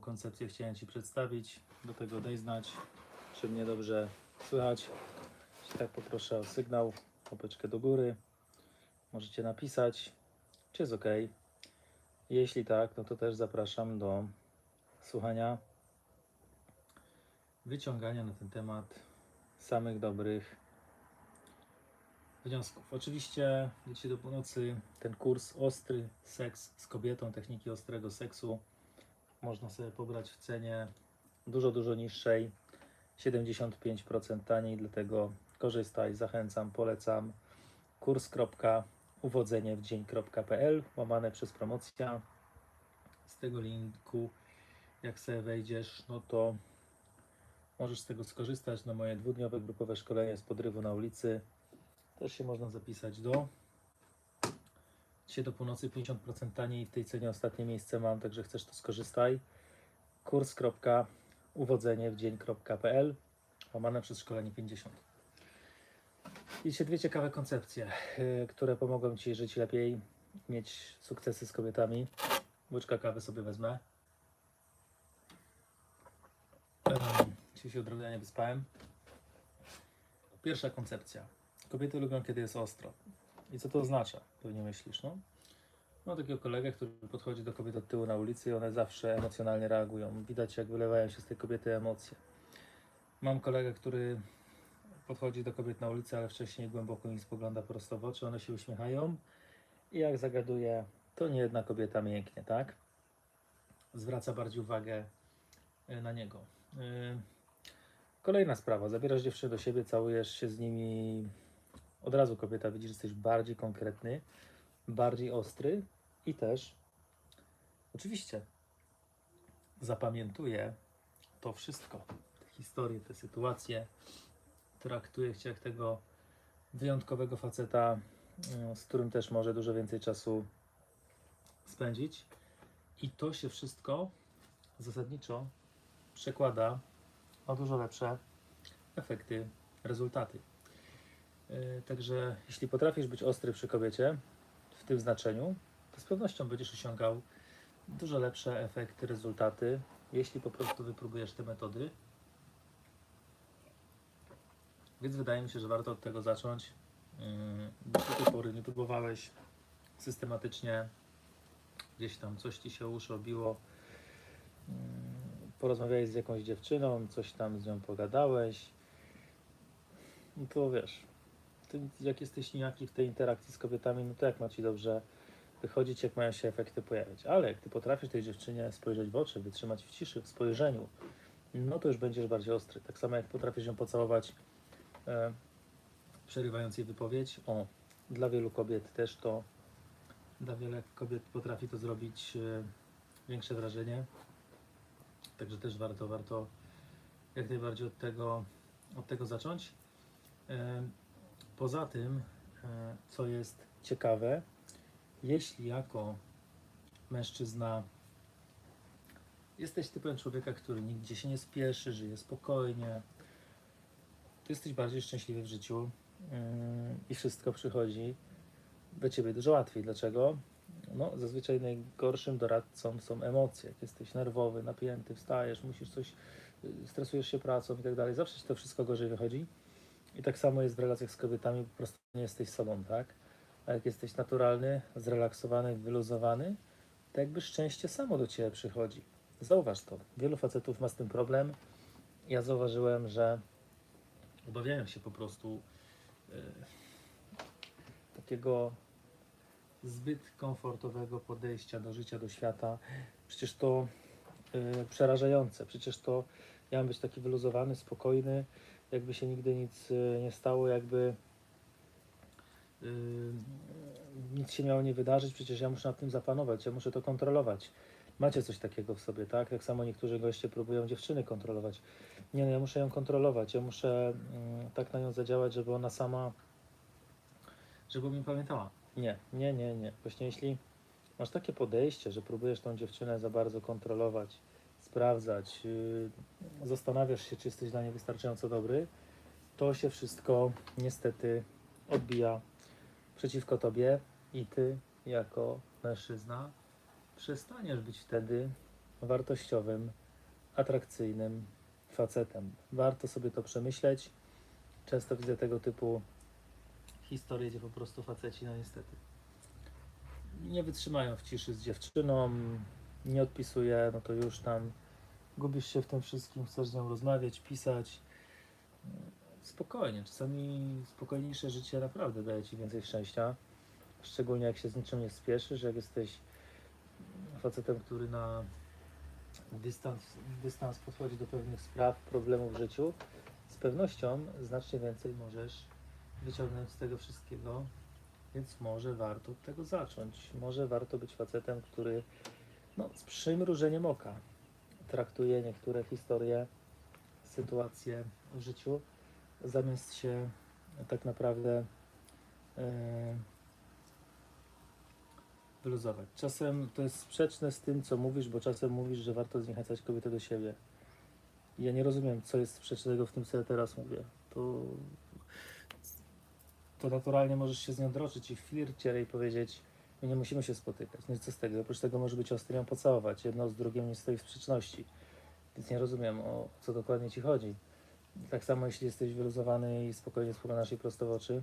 Koncepcję chciałem Ci przedstawić. Do tego daj znać, czy mnie dobrze słychać. Jeśli tak, poproszę o sygnał, łapeczkę do góry. Możecie napisać, czy jest ok. Jeśli tak, no to też zapraszam do słuchania, wyciągania na ten temat samych dobrych wniosków. Oczywiście dzisiaj do północy ten kurs Ostry Seks z kobietą, techniki ostrego seksu można sobie pobrać w cenie dużo, dużo niższej, 75% taniej, dlatego korzystaj, zachęcam, polecam kurs.uwodzeniewdzień.pl łamane przez promocja. Z tego linku, jak sobie wejdziesz, no to możesz z tego skorzystać na moje dwudniowe grupowe szkolenie z podrywu na ulicy. Też się można zapisać do. Dzisiaj do północy 50% taniej w tej cenie ostatnie miejsce mam, także chcesz to skorzystaj. kurs.uwodzeniewdzień.pl łamane przez szkolenie 50. I dzisiaj dwie ciekawe koncepcje, yy, które pomogą Ci żyć lepiej, mieć sukcesy z kobietami. Łyczka kawy sobie wezmę. Dzisiaj się odrobinę nie wyspałem. Pierwsza koncepcja. Kobiety lubią, kiedy jest ostro. I co to oznacza? Pewnie myślisz, no? Mam takiego kolegę, który podchodzi do kobiet od tyłu na ulicy i one zawsze emocjonalnie reagują. Widać, jak wylewają się z tej kobiety emocje. Mam kolegę, który podchodzi do kobiet na ulicy, ale wcześniej głęboko im spogląda prosto w oczy, one się uśmiechają i jak zagaduje, to nie jedna kobieta mięknie, tak? Zwraca bardziej uwagę y, na niego. Y, Kolejna sprawa, zabierasz dziewczynę do siebie, całujesz się z nimi, od razu kobieta widzi, że jesteś bardziej konkretny, bardziej ostry i też oczywiście zapamiętuje to wszystko, te historie, te sytuacje, traktuje cię jak tego wyjątkowego faceta, y, z którym też może dużo więcej czasu spędzić i to się wszystko zasadniczo przekłada na dużo lepsze efekty, rezultaty. Yy, Także jeśli potrafisz być ostry przy kobiecie w tym znaczeniu, to z pewnością będziesz osiągał dużo lepsze efekty, rezultaty, jeśli po prostu wypróbujesz te metody. Więc wydaje mi się, że warto od tego zacząć. Yy, Do tej pory nie próbowałeś systematycznie, gdzieś tam coś ci się uszy obiło, yy, porozmawiałeś z jakąś dziewczyną, coś tam z nią pogadałeś, no to wiesz, ty, jak jesteś nijaki w tej interakcji z kobietami, no to jak ma ci dobrze wychodzić, jak mają się efekty pojawiać. Ale jak ty potrafisz tej dziewczynie spojrzeć w oczy, wytrzymać w ciszy, w spojrzeniu, no to już będziesz bardziej ostry. Tak samo jak potrafisz ją pocałować, e, przerywając jej wypowiedź. O, dla wielu kobiet też to, dla wielu kobiet potrafi to zrobić e, większe wrażenie. Także też warto, warto jak najbardziej od tego, od tego zacząć. E, Poza tym, e, co jest ciekawe, jeśli jako mężczyzna jesteś typem człowieka, który nigdzie się nie spieszy, żyje spokojnie, ty jesteś bardziej szczęśliwy w życiu yy, i wszystko przychodzi do ciebie dużo łatwiej. Dlaczego? No, zazwyczaj najgorszym doradcą są emocje. Jak jesteś nerwowy, napięty, wstajesz, musisz coś, yy, stresujesz się pracą i tak dalej, zawsze ci to wszystko gorzej wychodzi. I tak samo jest w relacjach z kobietami, po prostu nie jesteś sobą, tak? A jak jesteś naturalny, zrelaksowany, wyluzowany, to jakby szczęście samo do ciebie przychodzi. Zauważ to. Wielu facetów ma z tym problem. Ja zauważyłem, że obawiają się po prostu e, takiego zbyt komfortowego podejścia do życia, do świata. Przecież to e, przerażające. Przecież to ja mam być taki wyluzowany, spokojny, jakby się nigdy nic e, nie stało, jakby yy, nic się miało nie wydarzyć, przecież ja muszę nad tym zapanować, ja muszę to kontrolować. Macie coś takiego w sobie, tak? Tak samo niektórzy goście próbują dziewczyny kontrolować. Nie, no ja muszę ją kontrolować, ja muszę mm, tak na nią zadziałać, żeby ona sama, żeby mnie pamiętała. Nie, nie, nie, nie. Właśnie jeśli masz takie podejście, że próbujesz tą dziewczynę za bardzo kontrolować, sprawdzać, yy, zastanawiasz się, czy jesteś dla niej wystarczająco dobry, to się wszystko niestety odbija przeciwko tobie i ty jako mężczyzna przestaniesz być wtedy wartościowym, atrakcyjnym facetem. Warto sobie to przemyśleć. Często widzę tego typu historie, gdzie po prostu faceci, no niestety, nie wytrzymają w ciszy z dziewczyną, nie odpisuje, no to już tam gubisz się w tym wszystkim, chcesz z nią rozmawiać, pisać. Spokojnie, czasami spokojniejsze życie naprawdę daje ci więcej szczęścia. Szczególnie jak się z niczym nie spieszysz, jak jesteś facetem, który na dystans, dystans podchodzi do pewnych spraw, problemów w życiu, z pewnością znacznie więcej możesz wyciągnąć z tego wszystkiego, więc może warto od tego zacząć. Może warto być facetem, który no, z przymrużeniem oka traktuje niektóre historie, sytuacje w życiu, zamiast się tak naprawdę e, wyluzować. Czasem to jest sprzeczne z tym, co mówisz, bo czasem mówisz, że warto zniechęcać kobietę do siebie. Ja nie rozumiem, co jest sprzecznego w tym, co ja teraz mówię. To, to naturalnie możesz się z nią droczyć i w flircie i powiedzieć, my nie musimy się spotykać. No i co z tego? Oprócz tego może być ostry ją pocałować. Jedno z drugim nie stoi w sprzeczności. Więc nie rozumiem, o co dokładnie ci chodzi. Tak samo, jeśli jesteś wyluzowany i spokojnie spoglądasz jej prosto w oczy,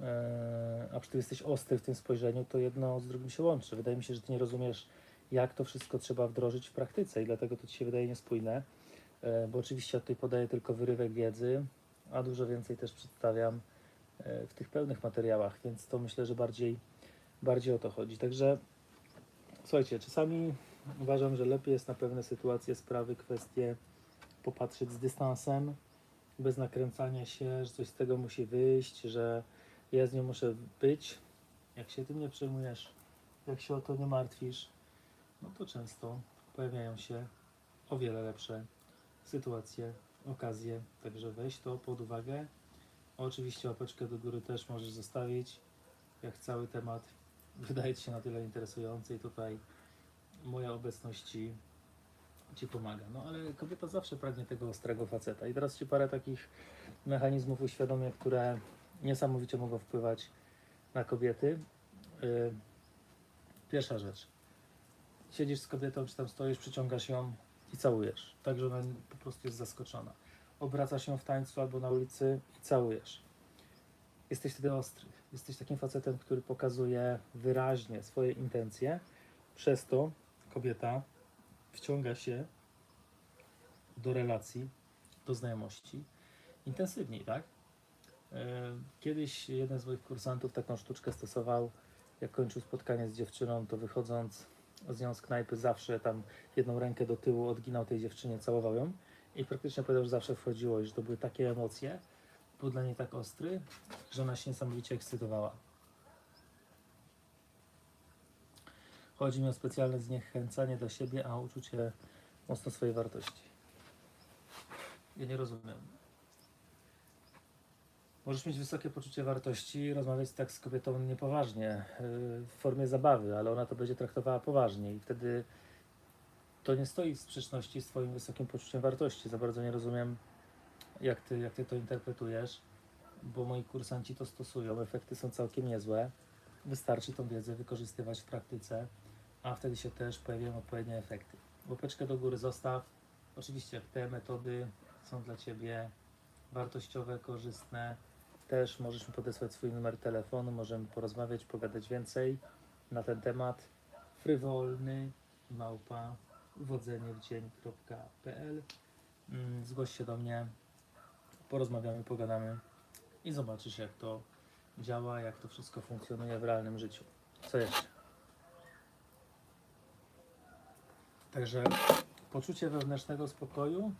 e, a przy tym jesteś ostry w tym spojrzeniu, to jedno z drugim się łączy. Wydaje mi się, że ty nie rozumiesz, jak to wszystko trzeba wdrożyć w praktyce i dlatego to ci się wydaje niespójne, e, bo oczywiście ja tutaj podaję tylko wyrywek wiedzy, a dużo więcej też przedstawiam e, w tych pełnych materiałach, więc to myślę, że bardziej, bardziej o to chodzi. Także słuchajcie, czasami uważam, że lepiej jest na pewne sytuacje, sprawy, kwestie popatrzeć z dystansem, bez nakręcania się, że coś z tego musi wyjść, że ja z nią muszę być. Jak się tym nie przejmujesz, jak się o to nie martwisz, no to często pojawiają się o wiele lepsze sytuacje, okazje. Także weź to pod uwagę. Oczywiście łapeczkę do góry też możesz zostawić, jak cały temat wydaje Ci się na tyle interesujący i tutaj moja obecność Ci, pomaga. No ale kobieta zawsze pragnie tego ostrego faceta. I teraz Ci parę takich mechanizmów uświadomię, które niesamowicie mogą wpływać na kobiety. Yy, Pierwsza rzecz. Siedzisz z kobietą, czy tam stoisz, przyciągasz ją i całujesz. Tak, że ona po prostu jest zaskoczona. Obracasz się w tańcu albo na ulicy i całujesz. Jesteś wtedy ostry. Jesteś takim facetem, który pokazuje wyraźnie swoje intencje. Przez to kobieta wciąga się do relacji, do znajomości intensywniej, tak? E, Kiedyś jeden z moich kursantów taką sztuczkę stosował, jak kończył spotkanie z dziewczyną, to wychodząc z nią z knajpy zawsze tam jedną rękę do tyłu odginał tej dziewczynie, całował ją i praktycznie powiedział, że zawsze wchodziło i że to były takie emocje, był dla niej tak ostry, że ona się niesamowicie ekscytowała. Chodzi mi o specjalne zniechęcanie do siebie, a uczucie mocno swojej wartości. Ja nie rozumiem. Możesz mieć wysokie poczucie wartości rozmawiać tak z kobietą niepoważnie, yy, w formie zabawy, ale ona to będzie traktowała poważnie i wtedy to nie stoi w sprzeczności z Twoim wysokim poczuciem wartości. Za bardzo nie rozumiem, jak Ty, jak ty to interpretujesz, bo moi kursanci to stosują, efekty są całkiem niezłe. Wystarczy tą wiedzę wykorzystywać w praktyce, a wtedy się też pojawiają odpowiednie efekty. Łapeczkę do góry zostaw. Oczywiście te metody są dla Ciebie wartościowe, korzystne. Też możesz mi podesłać swój numer telefonu, możemy porozmawiać, pogadać więcej na ten temat. Frywolny małpa wodzeniewdzień.pl Mm, Zgłoś się do mnie, porozmawiamy, pogadamy i zobaczysz jak to działa, jak to wszystko funkcjonuje w realnym życiu. Co jeszcze? Także poczucie wewnętrznego spokoju,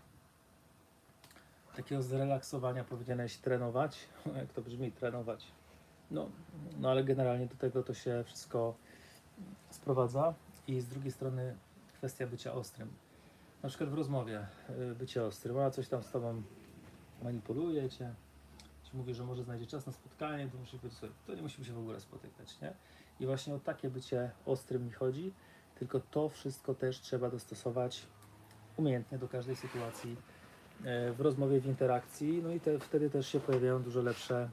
takiego zrelaksowania powinieneś trenować. Jak to brzmi, trenować. No, no ale generalnie do tego to się wszystko sprowadza. I z drugiej strony kwestia bycia ostrym. Na przykład w rozmowie y, bycie ostrym, a coś tam z tobą manipuluje cię, ci mówi, że może znajdzie czas na spotkanie, to musisz powiedzieć sobie, to nie musimy się w ogóle spotykać, nie? I właśnie o takie bycie ostrym mi chodzi, tylko to wszystko też trzeba dostosować umiejętnie do każdej sytuacji e, w rozmowie, w interakcji, no i te, wtedy też się pojawiają dużo lepsze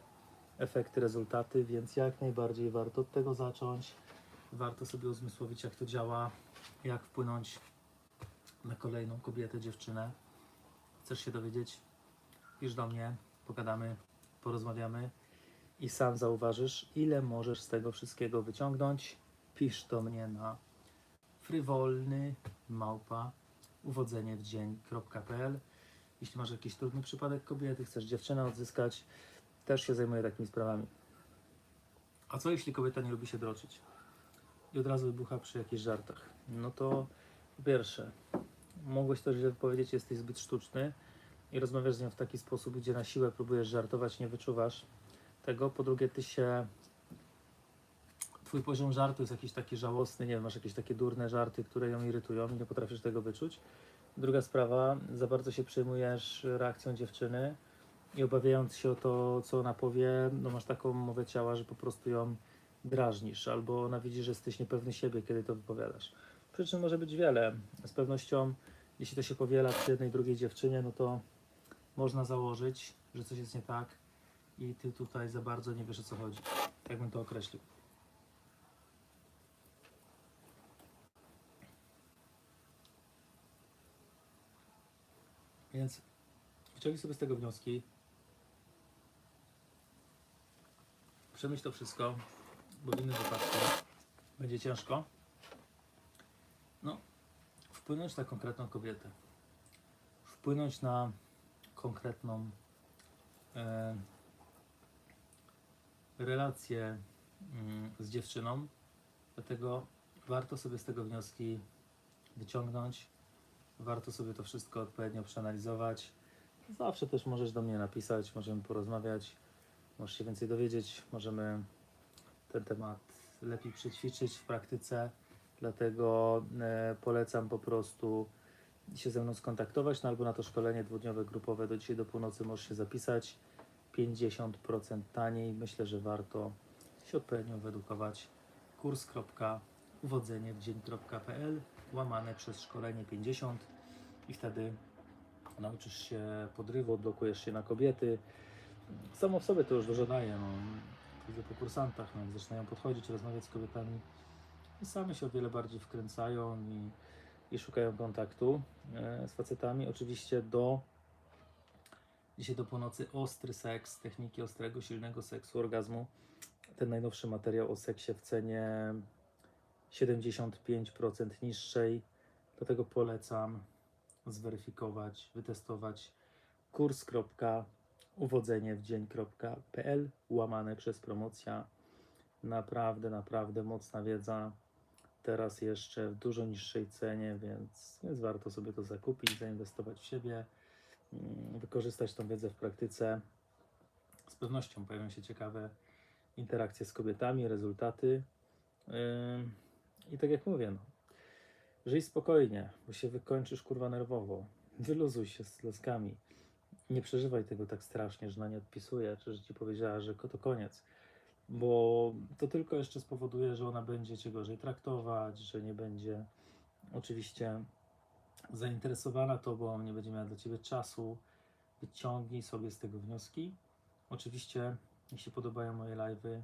efekty, rezultaty, więc jak najbardziej warto od tego zacząć. Warto sobie uzmysłowić, jak to działa, jak wpłynąć na kolejną kobietę, dziewczynę. Chcesz się dowiedzieć? Pisz do mnie, pogadamy, porozmawiamy i sam zauważysz, ile możesz z tego wszystkiego wyciągnąć. Pisz do mnie na frywolny małpa uwodzenie w dzień.pl Jeśli masz jakiś trudny przypadek kobiety, chcesz dziewczynę odzyskać, też się zajmuję takimi sprawami. A co jeśli kobieta nie lubi się droczyć? I od razu wybucha przy jakichś żartach. No to po pierwsze, mogłeś to źle powiedzieć, jesteś zbyt sztuczny i rozmawiasz z nią w taki sposób, gdzie na siłę próbujesz żartować, nie wyczuwasz tego. Po drugie, ty się. Twój poziom żartu jest jakiś taki żałosny, nie wiem, masz jakieś takie durne żarty, które ją irytują i nie potrafisz tego wyczuć. Druga sprawa, za bardzo się przejmujesz reakcją dziewczyny i obawiając się o to, co ona powie, no masz taką mowę ciała, że po prostu ją drażnisz, albo ona widzi, że jesteś niepewny siebie, kiedy to wypowiadasz. Przyczyn może być wiele. Z pewnością, jeśli to się powiela przy jednej, drugiej dziewczynie, no to można założyć, że coś jest nie tak i ty tutaj za bardzo nie wiesz o co chodzi. Tak bym to określił. Więc wyciągnij sobie z tego wnioski. Przemyśl to wszystko, bo w innym wypadku będzie ciężko. No, wpłynąć na konkretną kobietę. Wpłynąć na konkretną e, relację mm, z dziewczyną. Dlatego warto sobie z tego wnioski wyciągnąć. Warto sobie to wszystko odpowiednio przeanalizować. Zawsze też możesz do mnie napisać, możemy porozmawiać, możesz się więcej dowiedzieć, możemy ten temat lepiej przećwiczyć w praktyce. Dlatego e, polecam po prostu się ze mną skontaktować, no albo na to szkolenie dwudniowe grupowe do dzisiaj do północy możesz się zapisać. 50% taniej. Myślę, że warto się odpowiednio wyedukować. kurs.uwodzeniewdzień.pl łamane przez szkolenie 50 i wtedy nauczysz się podrywu, odblokujesz się na kobiety. Samo w sobie to już dużo daje. No. Widzę po kursantach, no, zaczynają podchodzić, rozmawiać z kobietami i same się o wiele bardziej wkręcają i, i szukają kontaktu e, z facetami. Oczywiście do dzisiaj do północy ostry seks, techniki ostrego, silnego seksu, orgazmu. Ten najnowszy materiał o seksie w cenie 75% niższej. Dlatego polecam zweryfikować, wytestować kurs.uwodzeniewdzień.pl łamane przez promocja. Naprawdę, naprawdę mocna wiedza. Teraz jeszcze w dużo niższej cenie, więc, więc warto sobie to zakupić, zainwestować w siebie, mm, wykorzystać tą wiedzę w praktyce. Z pewnością pojawią się ciekawe interakcje z kobietami, rezultaty. I tak jak mówię, no, żyj spokojnie, bo się wykończysz kurwa nerwowo. Wyluzuj się z laskami. Nie przeżywaj tego tak strasznie, że na nie odpisuje, czy że ci powiedziała, że to koniec. Bo to tylko jeszcze spowoduje, że ona będzie cię gorzej traktować, że nie będzie oczywiście zainteresowana tobą, nie będzie miała dla ciebie czasu. Wyciągnij sobie z tego wnioski. Oczywiście, jeśli podobają moje live'y,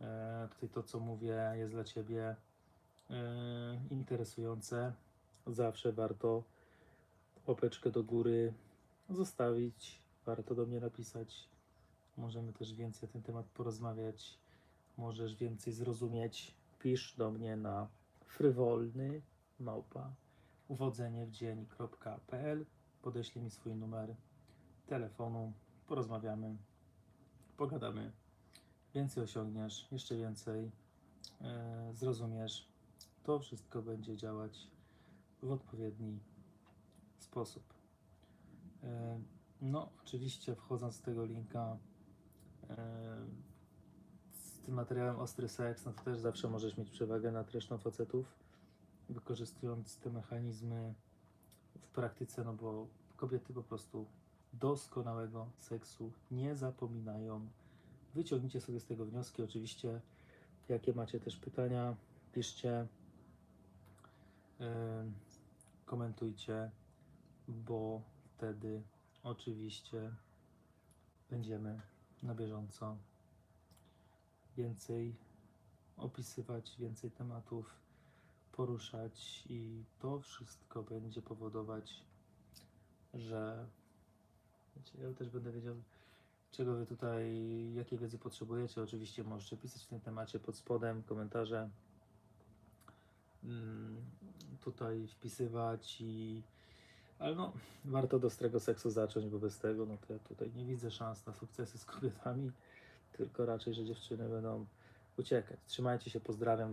e, tutaj to, co mówię, jest dla ciebie e, interesujące, zawsze warto łapeczkę do góry zostawić, warto do mnie napisać. Możemy też więcej na ten temat porozmawiać, możesz więcej zrozumieć. Pisz do mnie na frywolny małpa uwodzeniewdzień.pl Podeślij mi swój numer telefonu, porozmawiamy, pogadamy. Więcej osiągniesz, jeszcze więcej e, zrozumiesz. To wszystko będzie działać w odpowiedni sposób. E, no, oczywiście wchodząc z tego linka z tym materiałem Ostry Seks, no to też zawsze możesz mieć przewagę nad resztą facetów, wykorzystując te mechanizmy w praktyce, no bo kobiety po prostu doskonałego seksu nie zapominają. Wyciągnijcie sobie z tego wnioski. Oczywiście, jakie macie też pytania, piszcie, yy, komentujcie, bo wtedy oczywiście będziemy na bieżąco więcej opisywać, więcej tematów poruszać i to wszystko będzie powodować, że wiecie, ja też będę wiedział, czego wy tutaj, jakiej wiedzy potrzebujecie. Oczywiście możecie pisać w tym temacie pod spodem komentarze, mm, tutaj wpisywać i ale no, warto do ostrego seksu zacząć, bo bez tego, no to ja tutaj nie widzę szans na sukcesy z kobietami, tylko raczej, że dziewczyny będą uciekać. Trzymajcie się, pozdrawiam, do